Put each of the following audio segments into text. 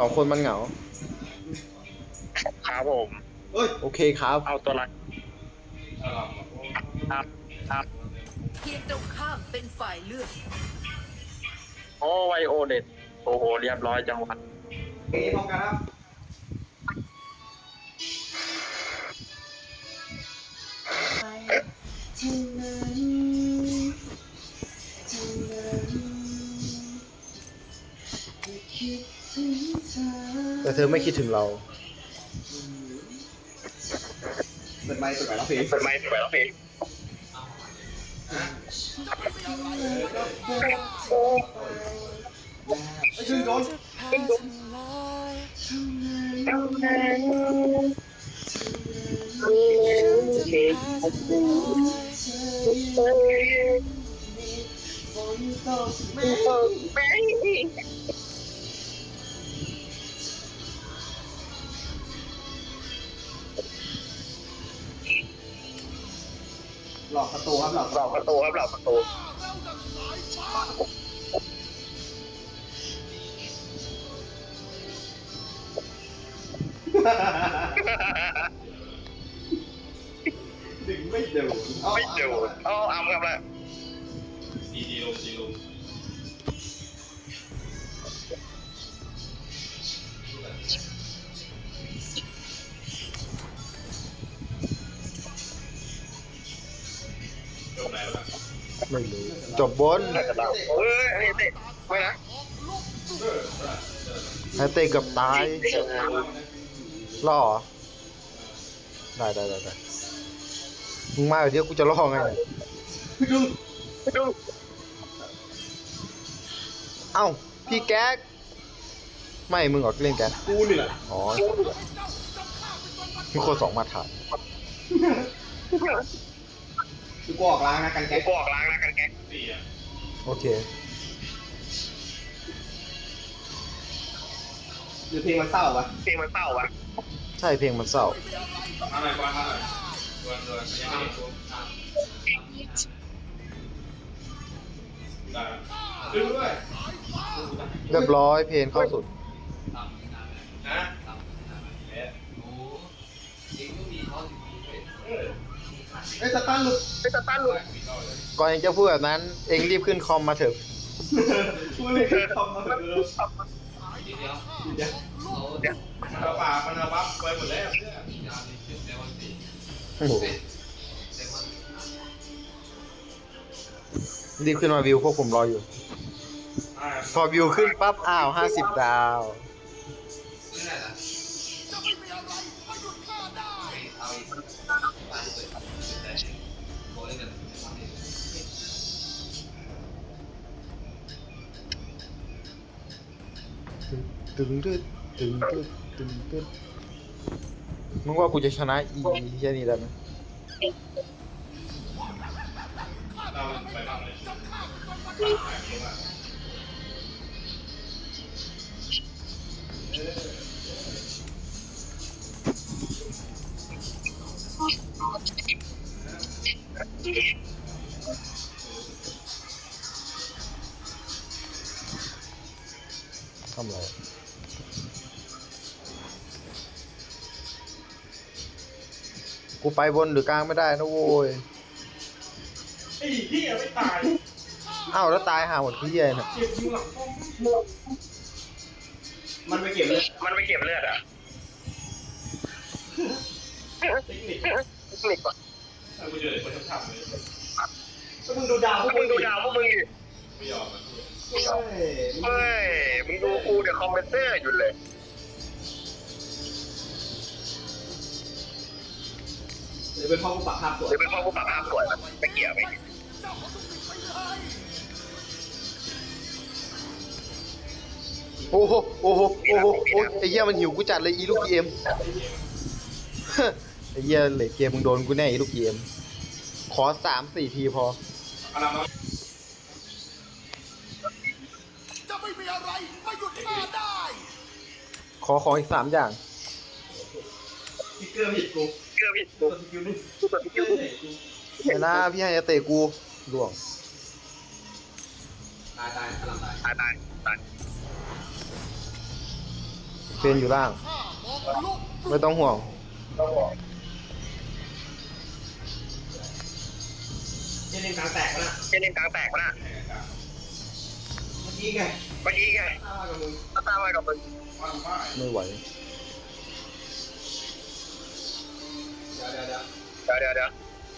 สองคนมันเหงา ครับผมเฮ้ยโอเคครับ เอาตัวละครับครับทีมตรงข้ามเป็นฝ่ายเลือก โอ้ไวโอเด็ดโอ้โห เรียบร้อยจังหวะเพลงนี้พร้อมกันครับที่นั้นที่นั้นจะคิดถึงเธอ แต่เธอไม่คิดถึงเรา เปิดไมค์เปิดไมค์ร้องเพลงเปิดไมค์เปิดแล้วเพลงไอ้ชื่นโดนฝนตกไม่ หลอกประตูครับหลอกหลอกประตูครับหลอกประตูดึงไม่เดือดไม่เดูเอาอ้ำครับแล้วดีดีลงดีลง ไม่รู้จบบนน่าจะเราเฮ้ยเฮ้เตะไม่นะไอเตะเกับตายล่อได้ได้ได้ได้มึงมาเดี๋ยวกูจะล่อไงเนี่ยดูดูเอ้าพี่แก๊กไม่มึงออกเล่นแก๊กกูนี่แหละอ๋อมีคนสองมาถ่า ยดูกูออกล้างนะกันกูแก๊กบอกล้างนะกันแก๊กสี่อะโอเคหรือเพลงมันเศร้าวะเพลงมันเศร้าอะใช่เพลงมันเศร้ามาหน่อยกวนมาหน่อยกวนกวนยังไม่ได้กวนได้ดึงด้วยเรียบร้อยเพลงเข้าสุด ไอ้ยสตันหลุดไม่จะตั้นหลุดก่อนเองจะพูดแบบนั้น เองรีบขึ้นคอมมาเถอะกูไม่เคยทำมาเลยเดี๋ยวมันเอาป่ามันเอาบัฟไปหมดแล้วเนี่ยโอ้โหรีบขึ้นมาวิวพวกผมรออยู่อ่าพอวิวขึ้นปั๊บอ้าวห้าสิบดาว ตึงตึงตึงตึงตึงตึงมึงว่ากูจะชนะอีแค่นี้ได้ไหมเราไปบ้างเลยหายไปบ้างทำไร กูไปบนหรือกลางไม่ได้นะโว้ยไอ้เหี้ยไม่ตายอ้าวแล้วตายหาหมดพี่ใหญ่น่ะเก็บอยู่หลังป้อมมันไปเก็บเลยมันไปเก็บเลือดอะเทคนิคเทคนิคก่อนถ้ากูเจอเด็กคนทำๆเลยก็มึงดูดาวพวกมึงดูดาวพวกมึงดิไม่ยอมมันพูดเฮ้ยเฮ้ยมึงดูกูเดี๋ยวคอมเมนเตอร์อยู่เลย เดี๋ยวเป็นพ่อกูปักภาพสวยหรือเป็นเพราะกูปรับภาพสวยมันไม่เกี่ยวไม่โอ้โห โอ้โห โอ้โหโอ้ยไอ้เหี้ยมันหิวกูจัดเลยอีลูกเกม ไอ้เหี้ยเหล็กเกมมึงโดนกูแน่อีลูกเกม ขอสามสี่ทีพอเอาละมาขอของอีกสามอย่างสติ๊กเกอร์ผิดกู เกือบผิดตัวสกิลนี่กูตัวที่คิวเห็นนะพี่ให้จะเตะกูล่วงตายตายกำลังตายตายตายตายเพนอยู่ล่าง ไม่ต้องห่วง เจนเล่นกลางแตกวะนะเจนเล่นกลางแตกวะน่ะเมื่อกี้ไงเมื่อกี้ไงอ้าวกับมึงก็ตามมากับมึงวันไม่ไม่ไหว เดี๋ยวเดี๋ยวเดี๋ยวเดี๋ยว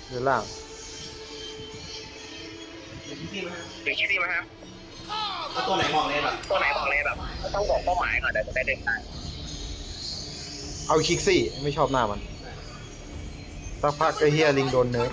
เดี๋ยวเดี๋ยวเดี๋ยวล่างเดี๋ยวพี่พี่มาฮะถึงคิดดีไหมครับเอาตัวไหนบอกเลยแบบตัวไหนบอกเลยแบบต้องบอกเป้าหมายก่อนเดี๋ยวจะได้เดินทางเอาคิกซี่ไม่ชอบหน้ามันสักพักไอ้เฮียลิงโดนเนิร์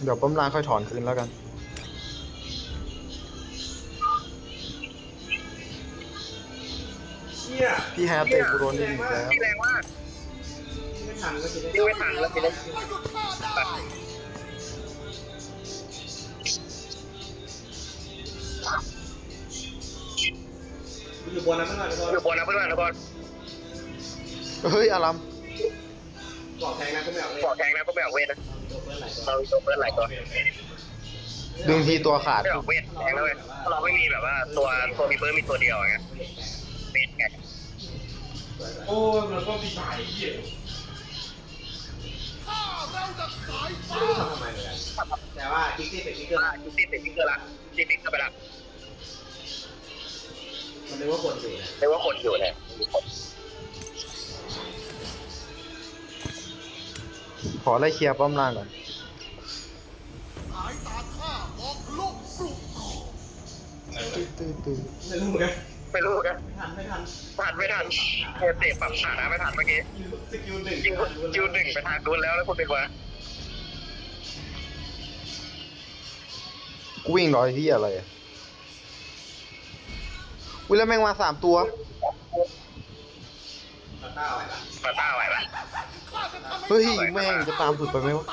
วแต่ไปแล้วไม่ได้กันไม่ได้ต้องเลยแค่นั้นป้อมล่างมันจะเข้าเดี๋ยวป้อมล่างค่อยถอนคืนแล้วกันเนี่ยพี่แฮปเตะกูโดนอีกแล้วที่แรงมากไม่ทันก็จะได้ยิงไม่ทันแล้วทีนี้อยู่บนนั้นไม่หน่อยทุกคนอยู่บนนะเพื่อนๆทุกคนเฮ้ยอารัมบอกแทงนะก็ไม่เอาเลยบอกแทงนะก็ไม่ออกเวทนะตัว เรามีตัวเพื่อนหลายตัวดึงทีตัวขาด ไม่ออกเวทแทงแล้วเว้ยเราไม่มีแบบว่าตัวตัวมีเบิร์ดมีตัวเดียวอย่างเงี้ยเวทไงโอ้ยมันก็ปีศาจเหี้ยไม่รู้ทำทำไมเหมือนกันแต่ว่าคิกซี่เป็นคิกเกอร์อะยูซี่เป็นพิกเกอร์ละซีพิกเกอร์ไปละมันนึกว่าคนอยู่นะเรียกว่าคนอยู่เนี่ยมีคนขอไล่เคลียร์ป้อมล่างก่อน ไหนวะตื้อตื้อตื้อไม่รู้เหมือนกันไม่รู้กันไม่ทันไม่ทันทันไม่ทันเอเตะปรับฐานะไม่ทันเมื่อกี้สกิลหนึ่งยิงคิวหนึ่งไปทางนู้นแล้วแล้วคุณเป็นวะกูวิ่งร้อยที่อะไรอะอุ้ยแล้วแม่งมาสามตัว ตาต้าไหวปะปาต้าไหวปะเฮ้ยแม่งจะตามสุดไปไหมวะ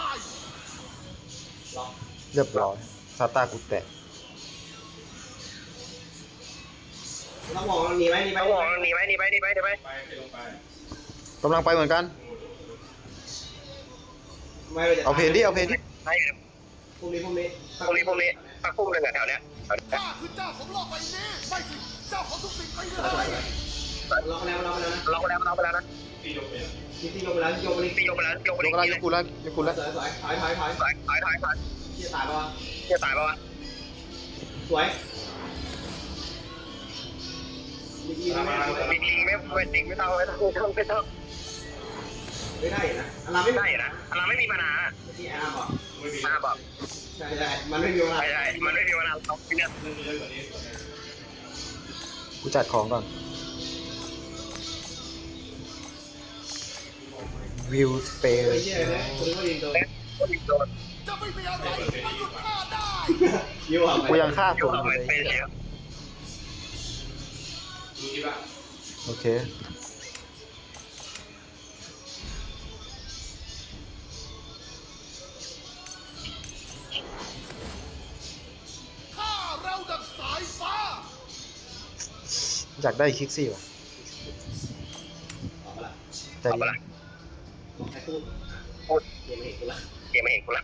ล็อกเรียบร้อยซาตากูแตะ เราบอกมันหนีไหมหนีไหมเขาบอกหนีไหมหนีไหมหนีไหมหนีไหมไปไปลงไปกำลังไปเหมือนกัน ไม่เราจะเอาเพนดิเอาเพนดิได้อยู่พรุ่งนี้พรุ่งนี้พรุ่งนี้พรุ่งนี้สักพุ่มหนึ่งอะแถวเนี้ยแถวเนี้ยล็อกแล้วล็อกแล้วนะเราไปแล้วเราไปแล้วนะตียกเป็นคิกซี่ลงไปแล้วโยกไปเลยตีโยกไปแล้วโยกไปยอีกกแล้วทียนึกงกูแล้วยกกูแล้วสวยสวยถอยถอยถอยถอยถอยถอยถอยเชี่ยตายปะวะจะตายปะวะสวย ดีๆนะไม่จริงไม่ไม่จริงไม่ต้องไม่ต้องไม่ต้องไม่ต้องไม่ได้นะอารามไม่ได้ได้นะเราไม่มีมานาที่อาราบอกไม่มีมาบอกใช่ใช่มันไม่มีเวลาใช่ใช่มันไม่มีมานาเราเนี่ยเรื่องเยอะกว่านี้กูจัดของก่อน วิวสเปเฮ้ยซเชี่ยเลยคุณว่ายิงโดนเล่นคนโดนไม่เปิดเพลงดีกว่ายิวอะกูยังฆ่าอสูยู่งอเรายู่ไม่เลยเป็นเสีย ดูที่บ้านโอเคอยากได้คิกซี่ว่ะออกมาละใจเอาไปเย็ละนบอกให้พูดพูดเดี๋ยวไม่เห็นกูละเกมไม่เห็นกูละ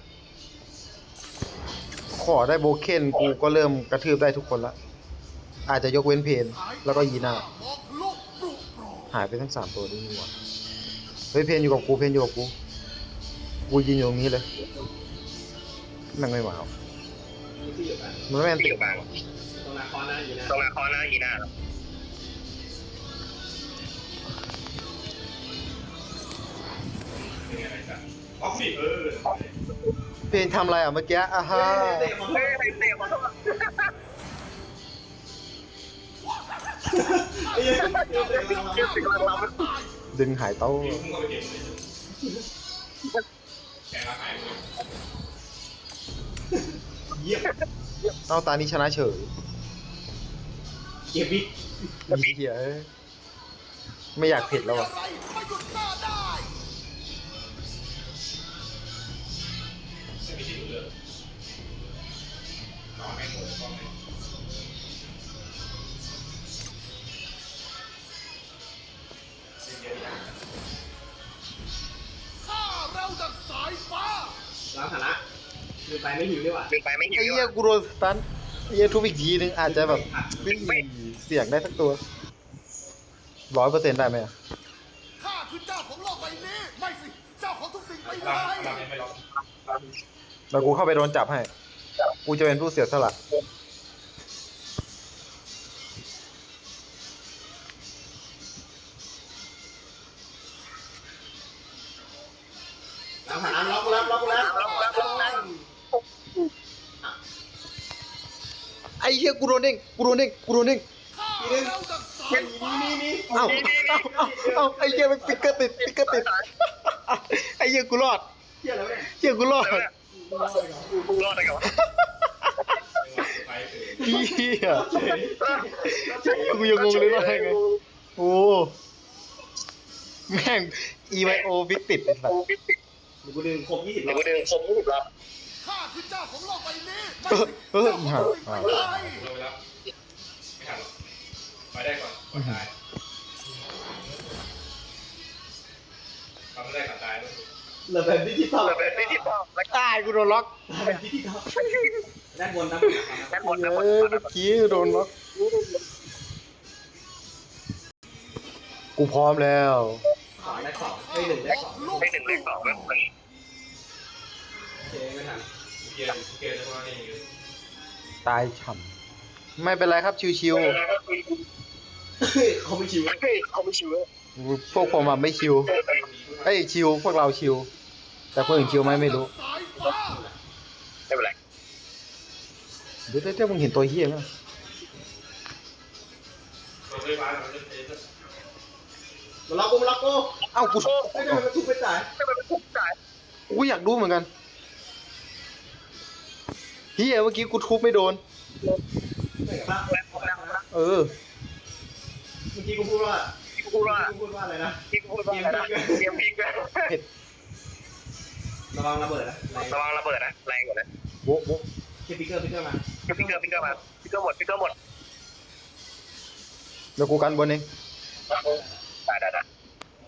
ขอได้โบเคนกูก็เริ่มกระทืบได้ทุกคนละ อาจจะยกเว้นเพนแล้วก็ยีน่าหายไปทั้งสามตัวนี่นี่หว่าเฮ้ยเพนอยู่กับกูเพนอยู่กับกูกูยืนอยู่ตรงนี้เลยนั่งไม่หมาที่อยู่กันมันไม่แม่นที่ติอยู่กลางตรงนาคออนนะอยู่นะตรงนาคอนะอีน่าเป็นไงไรกันออกสิเออเพนทำอะไรอะเมื่อกี้อะฮะเตะขอโทเฮ้ยษใครเตะขอโดึงหายโต้มีพุ่งเข้าไปเก็บเลยแกมาหายเลยเยี่ยมเอาตานี้ชนะเฉยเก็บบิ๊กอีเหี้ยไม่อยากเผ็ดแล้วอะไม่มีที่เหลือน้องไม่หมดก็ไม่ ไปไม่หิวด้วยว่ะดึงไปไม่หิไอ้วเหี้ยกูโดนสตันไอ้เหี้ยทุบอีกทีนึงอาจจะแบบไม่เสี่ยงได้สักตัวร้อยเปอร์เซ็นต์ได้ไหมอะข้าคือเจ้าของโลกใบนี้ ไม่สิ เจ้าของทุกสิ่งไปพเลลังยพลังยังไม่ล็อกแล้วกูเข้าไปโดนจับให้ กูจะเป็นผู้เสียสละ นเด้งกูโดนเด้งกูโดนเด้งทีนึงเราจะสายฟ้านี่นี่เอ้าเอ้าเอ้าเอ้าไอ้เหี้ยมันสติ๊กเกอร์ติดสติ๊กเกอร์ติดไอ้เหี้ยกูรอดเที่ยแล้วเนี่ยเหี้ยกูรอดกูรอดได้ไงวะไปเถอะเหี้ยกูยังงงเลยว่าไงโอ้แม่ง EYO ฟิกติดไอ้สัสเดี๋ยวกูดึงครบยี่สิบเดี๋แล้ยววกูดึงคมยี่สิบรอบข้า คือเจ้าของโลกใบนี้เอไม่อเออเจ้าของห่าทุกสิ่งอ่าไปเลยลงไปแล้วไม่ทันหรอกไปได้ก่อนก่อนตายทำไม่ได้ก่อนตายด้วยเหลือแบบดิจิตอลแบบนี้ที่ต้องแล้วตายกูโดนล็อกแบบดิจิตอลด้านบนด้านบนแค่หมดแล้วหมดเอ้ยเมื่อกี้โดนล็อกกูพร้อมแล้วสองได้สองได้หนึ่งได้สองได้หนึ่งเลขสองไม่หมดโอเคไม่ทัน เกียร์เกียร์จะพอนี่อยู่ตายฉ่ำไม่เป็นไรครับชิวเขาไม่ชิวเฮ้ยเขาไม่ชิวเลยๆพวกผมอะไม่ชิวเอ้ยชิวพวกเราชิว แต่คนอื่นชิวไหมไม่รู้สายฟ้าไม่เป็นไรเดี๋ยวเดี๋ยวเดี๋ยวมึงเห็นตัวเฮียไหมเราไม่บ้านเราไม่เทสมาล็อกกูมาล็อกกูเอ้ากูไม่ทำไมมันทุบไปจ่ายไม่เป็นทุกจ่ายกูอยากดูเหมือนกันเฮียเมื่อกี้กูทุบไม่โดนไม่กับป้าแล้วแล้วแล้วเออ เมื่อกี้กูพูดว่าที่กูพูดว่ากูพูดว่าอะไรนะที่กูพูดว่าอะไรนะเตรียมพลิกเลยเผ็ดระวังระเบิดนะอะไรระวังระเบิดนะแรงกว่านะโบ๊ะโบ๊ะเก็บพิกเกอร์พิกเกอร์มาพิกเกอร์พิกเกอร์มาพิกเกอร์หมดพิกเกอร์หมดเดี๋ยวกูกันบนเองได้ได้ได้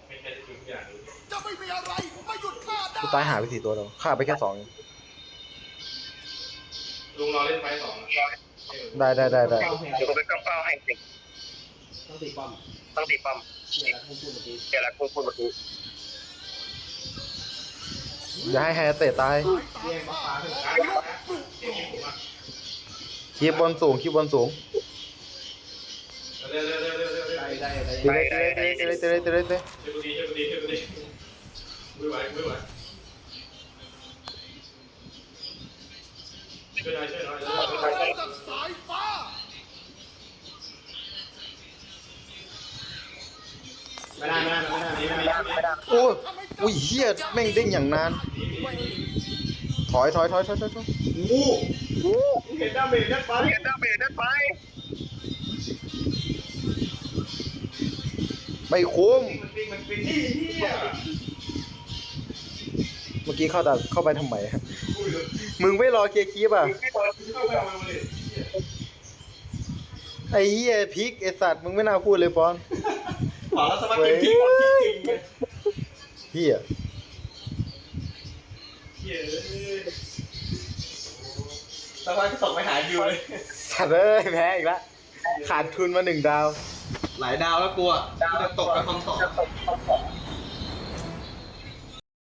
ไม่ใช่ทุกอย่างเลยจะไม่มีอะไรมาหยุดข้าได้กูตายหายไปสี่ตัวแล้วฆ่าไปแค่สองเอง ลุงรอเล่นไฟสองได้ได้ได้ได้เป้าแพงเดี๋ยวกูไปก้าวเป้าให้สิต้องตีป้อมต้องตีป้อมเชียร์แล้วพูดเมื่อกี้เดี๋ยวละกูพูดเมื่อกี้อย่าให้ไฮเตะตายแย่งป้าฟ้าเถอะที่ยิงผมอะคีบบอลสูงคีบบอลสูงเร็วเร็วเร็วเร็วเร็วเร็วได้ได้ได้เตะเลยเตะเลยเตะเลยเตะเลยเตะเลยเตะเลยเชื่อกูดีเชื่อกูดีเชื่อกูดีไม่ไหว ไม่ไหวช่วยหน่อยช่วยหน่อยข้าเราจะสายฟ้าไม่ได้ไม่ได้ไม่ได้ไม่ได้ไม่ได้โอ้ยอุ้ยเฮียแม่งเด้งอย่างนาน ถอยถอยถอยถอยถอยถอยงูเห็นดาเมจได้ปเห็นดาเมจนั่นไปไปโค้งมันปิงมันปิงนี่เฮีย มื่อกี้เข้าแต่เข้าไปทำไมอะมึงไม่รอเคลียร์คีบอะเข้าไปเอาเลยไอ้เหี้ยพริกไอ้สัตว์มึงไม่น่าพูดเลยปอนขอแล้วสมัครเก็บที่ก่อนจริงๆเลยเหี้ยเย้สมัครก็ส่งไปหายูเลยสัตว์เอ้ยแพ้อีกแล้วขาดทุนมาหนึ่งดาว หลายดาวแล้วกลัวจะตกไปคำตอบจะตกคำต